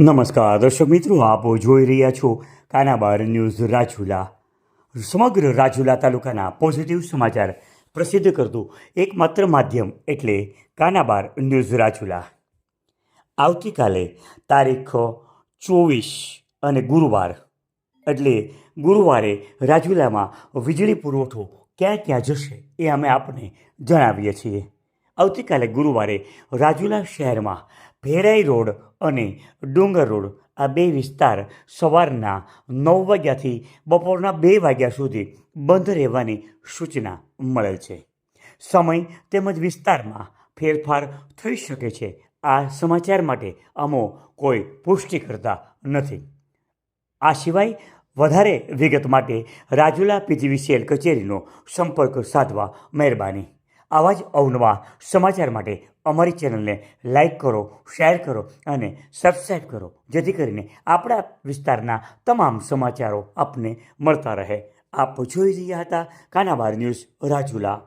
નમસ્કાર, દર્શક મિત્રો, આપ જોઈ રહ્યા છો કાનાબાર ન્યૂઝ રાજુલા. સમગ્ર રાજુલા તાલુકાના પોઝિટિવ સમાચાર પ્રસિદ્ધ કરતું એકમાત્ર માધ્યમ એટલે કાનાબાર ન્યૂઝ રાજુલા. આવતીકાલે તારીખ ચોવીસ અને ગુરુવાર, એટલે ગુરુવારે રાજુલામાં વીજળી પુરવઠો ક્યાં ક્યાં જશે એ અમે આપને જણાવીએ છીએ. આવતીકાલે ગુરુવારે રાજુલા શહેરમાં ભેરાઈ રોડ અને ડુંગર રોડ આ બે વિસ્તાર સવારના નવ વાગ્યાથી બપોરના બે વાગ્યા સુધી બંધ રહેવાની સૂચના મળેલ છે. સમય તેમજ વિસ્તારમાં ફેરફાર થઈ શકે છે. આ સમાચાર માટે અમો કોઈ પુષ્ટિ કરતા નથી. આ સિવાય વધારે વિગત માટે રાજુલા પીજીવીસીએલ કચેરીનો સંપર્ક સાધવા મહેરબાની. આવા જ અવનવા સમાચાર માટે અમારી ચેનલને લાઈક કરો, શેર કરો અને સબસ્ક્રાઈબ કરો, જેથી કરીને આપણા વિસ્તારના તમામ સમાચારો આપને મળતા રહે. આપ જોઈ રહ્યા હતા કાનાબાર ન્યૂઝ રાજુલા.